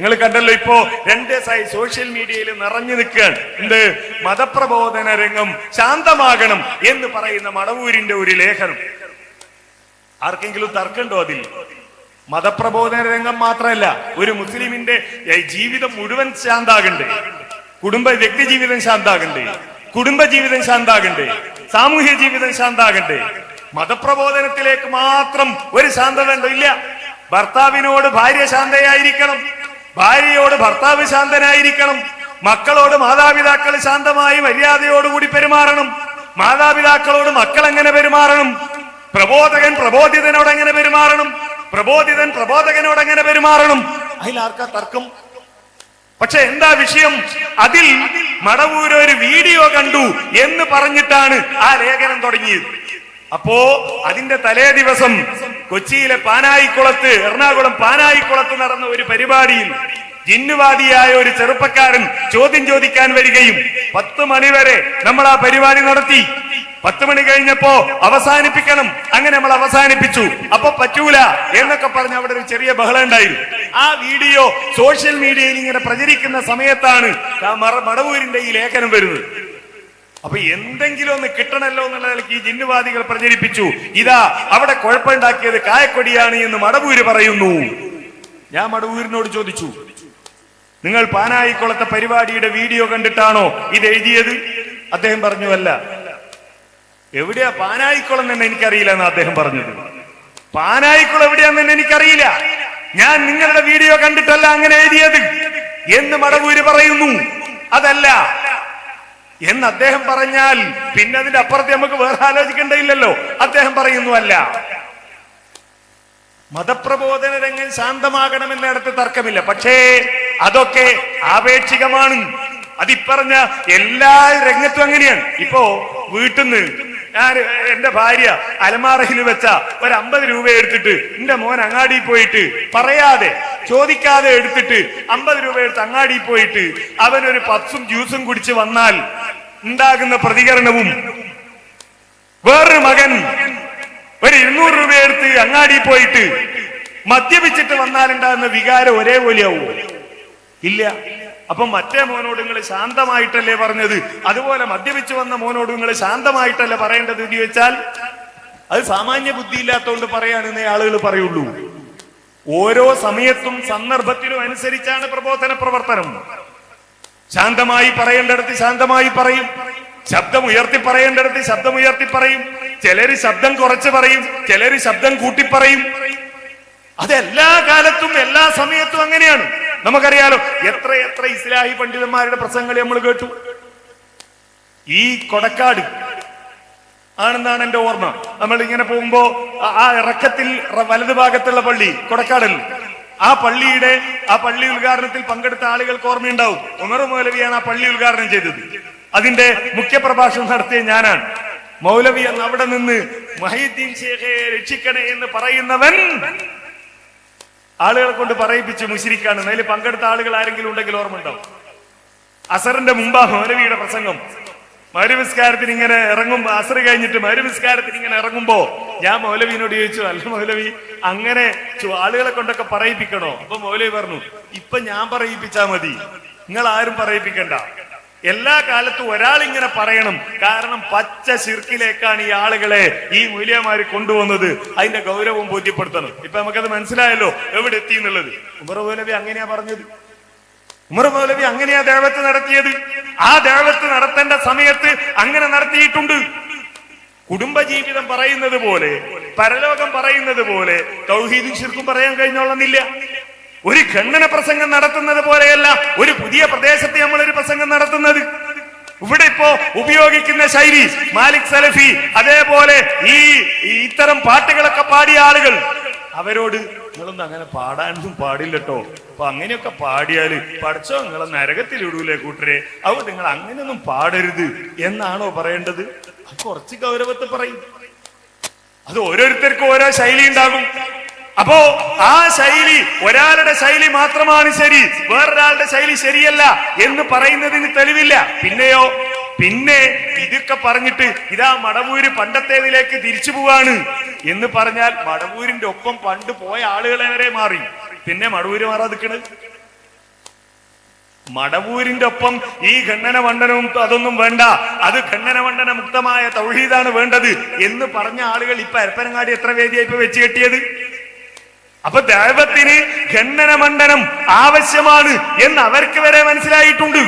നിങ്ങൾ കണ്ടല്ലോ ഇപ്പോ രണ്ട് ദിവസമായി സോഷ്യൽ മീഡിയയിൽ നിറഞ്ഞു നിൽക്കുകയാണ്. എന്ത്? മതപ്രബോധന രംഗം ശാന്തമാകണം എന്ന് പറയുന്ന മടവൂരിന്റെ ഒരു ലേഖനം. ആർക്കെങ്കിലും തർക്കമുണ്ടോ അതിൽ? മതപ്രബോധന രംഗം മാത്രമല്ല ഒരു മുസ്ലിമിന്റെ ജീവിതം മുഴുവൻ ശാന്താകണ്ടേ? കുടുംബ വ്യക്തി ജീവിതം ശാന്താകണ്ടേ? കുടുംബ ജീവിതം ശാന്താകണ്ടേ? സാമൂഹ്യ ജീവിതം ശാന്താകണ്ടേ? മതപ്രബോധനത്തിലേക്ക് മാത്രം ഒരു ശാന്തത ഉണ്ടോ ഇല്ല. ഭർത്താവിനോട് ഭാര്യ ശാന്തയായിരിക്കണം. ഭാര്യയോട് ഭർത്താവ് ശാന്തനായിരിക്കണം. മക്കളോട് മാതാപിതാക്കൾ ശാന്തമായി മര്യാദയോടുകൂടി പെരുമാറണം. മാതാപിതാക്കളോട് മക്കൾ എങ്ങനെ പെരുമാറണം? പ്രബോധകൻ പ്രബോധിതനോട് എങ്ങനെ പെരുമാറണം? പ്രബോധിതൻ പ്രബോധകനോട് എങ്ങനെ പെരുമാറണം അതിലാർക്കാ തർക്കം? പക്ഷെ എന്താ വിഷയം? അതിൽ മടവൂര് ഒരു വീഡിയോ കണ്ടു എന്ന് പറഞ്ഞിട്ടാണ് ആ ലേഖനം തുടങ്ങിയത്. അപ്പോ അതിന്റെ തലേ ദിവസം കൊച്ചിയിലെ പാനായിക്കുളത്ത് എറണാകുളം പാനായിക്കുളത്ത് നടന്ന ഒരു പരിപാടിയിൽ ജിന്നുവാദിയായ ഒരു ചെറുപ്പക്കാരൻ ചോദ്യം ചോദിക്കാൻ വരികയും പത്ത് മണിവരെ നമ്മൾ ആ പരിപാടി നടത്തി. പത്ത് മണി കഴിഞ്ഞപ്പോ അവസാനിപ്പിക്കണം. അങ്ങനെ നമ്മൾ അവസാനിപ്പിച്ചു. അപ്പൊ പറ്റൂല എന്നൊക്കെ പറഞ്ഞ് അവിടെ ഒരു ചെറിയ ബഹളം ഉണ്ടായിരുന്നു. ആ വീഡിയോ സോഷ്യൽ മീഡിയയിൽ ഇങ്ങനെ പ്രചരിക്കുന്ന സമയത്താണ് മടവൂരിന്റെ ഈ ലേഖനം വരുന്നത്. അപ്പൊ എന്തെങ്കിലും ഒന്ന് കിട്ടണല്ലോ എന്നുള്ള ഈ ജിന്നുവാദികൾ പ്രചരിപ്പിച്ചു. ഇതാ അവിടെ കുഴപ്പമുണ്ടാക്കിയത് കായക്കൊടിയാണ് എന്ന് മടവൂര് പറയുന്നു. ഞാൻ മടവൂരിനോട് ചോദിച്ചു നിങ്ങൾ പാനായിക്കുളത്തെ പരിപാടിയുടെ വീഡിയോ കണ്ടിട്ടാണോ ഇത് എഴുതിയത്? അദ്ദേഹം പറഞ്ഞു അല്ല. എവിടെയാ പാനായിക്കുളം എന്ന് എനിക്കറിയില്ല എന്ന് അദ്ദേഹം പറഞ്ഞത്. പാനായിക്കുളം എവിടെയാന്ന് എനിക്കറിയില്ല. ഞാൻ നിങ്ങളുടെ വീഡിയോ കണ്ടിട്ടല്ല അങ്ങനെ എഴുതിയത്. എന്ന് മടവൂര് പറയുന്നു. അതല്ല എന്ന് അദ്ദേഹം പറഞ്ഞാൽ പിന്നെ അതിന്റെ അപ്പുറത്ത് നമുക്ക് വേറെ ആലോചിക്കേണ്ടതില്ലല്ലോ. അദ്ദേഹം പറയുന്നു അല്ല മതപ്രബോധന രംഗം ശാന്തമാകണമെന്നിടത്ത് തർക്കമില്ല. പക്ഷേ അതൊക്കെ ആപേക്ഷികമാണ്. അതിപ്പറഞ്ഞ എല്ലാ രംഗത്തും അങ്ങനെയാണ്. ഇപ്പോ വീട്ടിൽ നിന്ന് ഞാൻ എന്റെ ഭാര്യ അലമാറയിൽ വെച്ച ഒരു അമ്പത് രൂപ എടുത്തിട്ട് എന്റെ മോൻ അങ്ങാടി പോയിട്ട് പറയാതെ ചോദിക്കാതെ എടുത്തിട്ട് അമ്പത് രൂപ എടുത്ത് അങ്ങാടി പോയിട്ട് അവൻ ഒരു പപ്സും ജ്യൂസും കുടിച്ച് വന്നാൽ ഉണ്ടാകുന്ന പ്രതികരണവും വേറൊരു മകൻ ഒരു ഇരുന്നൂറ് രൂപ എടുത്ത് അങ്ങാടി പോയിട്ട് മദ്യപിച്ചിട്ട് വന്നാലുണ്ടാകുന്ന വികാരം ഒരേപോലെയാവൂ. ഇല്ല. അപ്പൊ മറ്റേ മോനോട് നിങ്ങൾ ശാന്തമായിട്ടല്ലേ പറഞ്ഞത്? അതുപോലെ മദ്യപിച്ചു വന്ന മോനോട് നിങ്ങൾ ശാന്തമായിട്ടല്ലേ പറയേണ്ടത് എന്ന് ചോദിച്ചാൽ അത് സാമാന്യ ബുദ്ധി ഇല്ലാത്തതുകൊണ്ട് പറയാണെന്നേ ആളുകൾ പറയുള്ളൂ. ഓരോ സമയത്തും സന്ദർഭത്തിനും അനുസരിച്ചാണ് പ്രബോധന പ്രവർത്തനം. ശാന്തമായി പറയേണ്ടടുത്ത് ശാന്തമായി പറയും. ശബ്ദം ഉയർത്തി പറയേണ്ടടുത്ത് ശബ്ദം ഉയർത്തി പറയും. ചിലര് ശബ്ദം കുറച്ച് പറയും. ചിലര് ശബ്ദം കൂട്ടി പറയും. അത് എല്ലാ കാലത്തും എല്ലാ സമയത്തും അങ്ങനെയാണ്. നമുക്കറിയാലോ എത്ര എത്ര ഇസ്ലാഹി പണ്ഡിതന്മാരുടെ പ്രസംഗങ്ങൾ നമ്മൾ കേട്ടു. ഈ കൊടക്കാട് ആണെന്നാണ് എന്റെ ഓർമ്മ. നമ്മൾ ഇങ്ങനെ പോകുമ്പോ ആ- ഇറക്കത്തിൽ വലതു ഭാഗത്തുള്ള പള്ളി കൊടക്കാടൽ. ആ പള്ളിയുടെ ആ പള്ളി ഉദ്ഘാടനത്തിൽ പങ്കെടുത്ത ആളുകൾക്ക് ഓർമ്മയുണ്ടാവും. ഉമർ മൗലവിയാണ് ആ പള്ളി ഉദ്ഘാടനം ചെയ്തത്. അതിന്റെ മുഖ്യപ്രഭാഷണം നടത്തിയ ഞാനാണ്. മൗലവി എന്ന് അവിടെ നിന്ന് മഹീദ്ദീൻ ഷേഖെ രക്ഷിക്കണേ എന്ന് പറയുന്നവൻ ആളുകളെ കൊണ്ട് പറയിപ്പിച്ച് മുശിരിക്കാണ്. അതിൽ പങ്കെടുത്ത ആളുകൾ ആരെങ്കിലും ഉണ്ടെങ്കിൽ ഓർമ്മ ഉണ്ടാവും അസറിന്റെ മുമ്പാ മൗലവിയുടെ പ്രസംഗം. മരുവിസ്കാരത്തിന് ഇങ്ങനെ ഇറങ്ങും അസർ കഴിഞ്ഞിട്ട് മരുവിസ്കാരത്തിന് ഇങ്ങനെ ഇറങ്ങുമ്പോ ഞാൻ മൗലവിനോട് ചോദിച്ചു അല്ല മൗലവി അങ്ങനെ ആളുകളെ കൊണ്ടൊക്കെ പറയിപ്പിക്കണോ? അപ്പൊ മൗലവി പറഞ്ഞു ഇപ്പൊ ഞാൻ പറയിപ്പിച്ചാ മതി. നിങ്ങൾ ആരും പറയിപ്പിക്കണ്ട. എല്ലാ കാലത്തും ഒരാൾ ഇങ്ങനെ പറയണം. കാരണം പച്ച ശിർക്കിലേക്കാണ് ഈ ആളുകളെ ഈ മൂല്യമാര് കൊണ്ടുവന്നത്. അതിന്റെ ഗൗരവം ബോധ്യപ്പെടുത്തണം. ഇപ്പൊ നമുക്കത് മനസ്സിലായല്ലോ എവിടെ എത്തി എന്നുള്ളത്. ഉമർ മൗലവി അങ്ങനെയാ പറഞ്ഞത്. ഉമർ മൗലവി അങ്ങനെയാ ദേവത്ത് നടത്തിയത്. ആ ദേവത്ത് നടത്തേണ്ട സമയത്ത് അങ്ങനെ നടത്തിയിട്ടുണ്ട്. കുടുംബജീവിതം പറയുന്നത് പോലെ പരലോകം പറയുന്നത് പോലെ തൗഹീദും ശിർക്കും പറയാൻ കഴിഞ്ഞോളന്നില്ല. ഒരു ഖണ്ഡന പ്രസംഗം നടത്തുന്നത് പോലെയല്ല ഒരു പുതിയ പ്രദേശത്ത് നമ്മൾ ഒരു പ്രസംഗം നടത്തുന്നത്. ഇവിടെ ഇപ്പോ ഉപയോഗിക്കുന്ന ശൈലി മാലിക് സലഫി അതേപോലെ ഈ ഈ ഇത്തരം പാട്ടുകളൊക്കെ പാടിയ ആളുകൾ അവരോട് നിങ്ങളൊന്നും അങ്ങനെ പാടാനൊന്നും പാടില്ല കേട്ടോ അപ്പൊ അങ്ങനെയൊക്കെ പാടിയാൽ പഠിച്ചോ? നിങ്ങളെ നരകത്തിൽ ഇടൂലേ കൂട്ടരെ. അവ നിങ്ങൾ അങ്ങനെയൊന്നും പാടരുത് എന്നാണോ പറയേണ്ടത്? കുറച്ച് ഗൗരവത്തെ പറയും. അത് ഓരോരുത്തർക്കും ഓരോ ശൈലി ഉണ്ടാകും. അപ്പോ ആ ശൈലി ഒരാളുടെ ശൈലി മാത്രമാണ് ശരി. വേറൊരാളുടെ ശൈലി ശരിയല്ല എന്ന് പറയുന്നതിന് തെളിവില്ല. പിന്നെയോ? പിന്നെ ഇതൊക്കെ പറഞ്ഞിട്ട് ഇതാ മടവൂര് പണ്ടത്തേതിലേക്ക് തിരിച്ചു പോവാണ് എന്ന് പറഞ്ഞാൽ മടവൂരിന്റെ ഒപ്പം പണ്ട് പോയ ആളുകളെ വരെ മാറി. പിന്നെ മടവൂര് മാറാതിക്കണ് മടവൂരിന്റെ ഒപ്പം ഈ ഖണ്ഡന മണ്ഡനവും അതൊന്നും വേണ്ട. അത് ഖണ്ഡന മണ്ഡന മുക്തമായ തൗഹീദാണ് വേണ്ടത് എന്ന് പറഞ്ഞ ആളുകൾ ഇപ്പൊ അരപ്പനങ്ങാടി എത്ര വേദിയായി ഇപ്പൊ വെച്ച് കെട്ടിയത്? അപ്പൊ ദൈവത്തിന് ഖണ്ഡന മണ്ഡനം ആവശ്യമാണ് എന്ന് അവർക്ക് വരെ മനസ്സിലായിട്ടുണ്ട്.